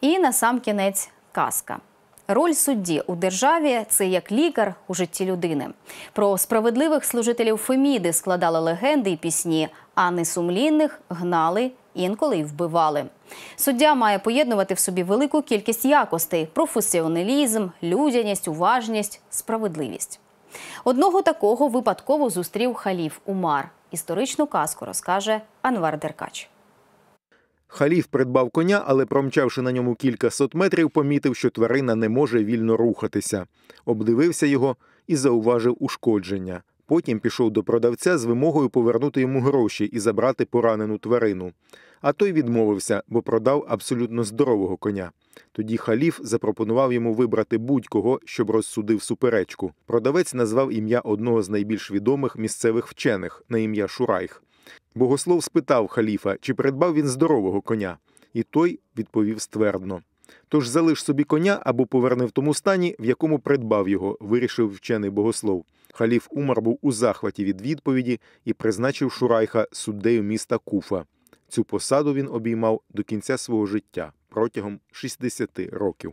І на сам кінець казка. Роль судді у державі це як лікар у житті людини. Про справедливих служителів Феміди складали легенди і пісні, а несумлінних гнали інколи й вбивали. Суддя має поєднувати в собі велику кількість якостей: професіоналізм, людяність, уважність, справедливість. Одного такого випадково зустрів халіф Умар. Історичну казку розкаже Анвар Деркач. Халіф придбав коня, але промчавши на ньому кілька сот метрів, помітив, що тварина не може вільно рухатися. Обдивився його і зауважив ушкодження. Потім пішов до продавця з вимогою повернути йому гроші і забрати поранену тварину. А той відмовився, бо продав абсолютно здорового коня. Тоді халіф запропонував йому вибрати будь-кого, щоб розсудив суперечку. Продавець назвав ім'я одного з найбільш відомих місцевих вчених на ім'я Шурайх. Богослов спитав халіфа, чи придбав він здорового коня, і той відповів ствердно. Тож залиш собі коня або поверни в тому стані, в якому придбав його, вирішив вчений богослов. Халіф Умар був у захваті від відповіді і призначив Шурайха суддею міста Куфа. Цю посаду він обіймав до кінця свого життя протягом 60 років.